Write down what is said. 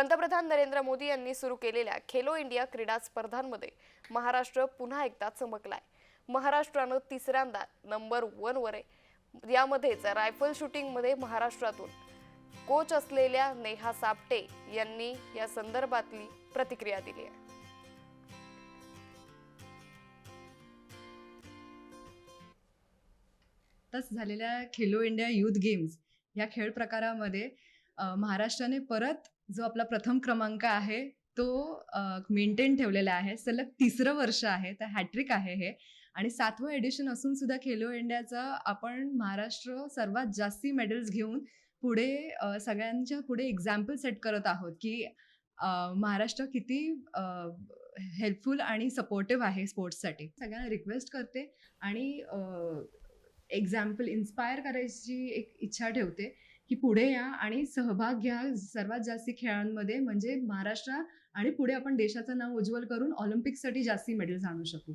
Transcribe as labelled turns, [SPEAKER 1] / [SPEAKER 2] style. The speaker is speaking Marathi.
[SPEAKER 1] पंतप्रधान नरेंद्र मोदी यांनी सुरू केलेल्या खेलो इंडिया क्रीडा स्पर्धांमध्ये महाराष्ट्र पुन्हा एकदा चमकलाय. महाराष्ट्रानं तिसऱ्यांदा नंबर वनवर आहे यामध्येच रायफल शूटिंगमध्ये महाराष्ट्रातून कोच असलेल्या नेहा सापटे यांनी या संदर्भातली प्रतिक्रिया दिली आहे.
[SPEAKER 2] झालेल्या खेलो इंडिया युथ गेम्स या खेळ प्रकारामध्ये महाराष्ट्राने परत जो आपला प्रथम क्रमांक आहे तो मेंटेन ठेवलेला आहे. सलग तिसरं वर्ष आहे. तर हॅट्रिक आहे हे. आणि सातवं एडिशन असून सुद्धा खेलो इंडियाचं आपण महाराष्ट्र सर्वात जास्ती मेडल्स घेऊन पुढे सगळ्यांच्या पुढे एक्झाम्पल सेट करत आहोत की महाराष्ट्र किती हेल्पफुल आणि सपोर्टिव्ह आहे स्पोर्ट्ससाठी सगळ्यांना रिक्वेस्ट करते आणि एक्झाम्पल इन्स्पायर करायची एक इच्छा ठेवते की पुढे या आणि सहभाग घ्या सर्वात जास्ती खेळांमध्ये म्हणजे महाराष्ट्र आणि पुढे आपण देशाचं नाव उज्ज्वल करून ऑलिम्पिकसाठी जास्ती मेडल्स आणू शकू.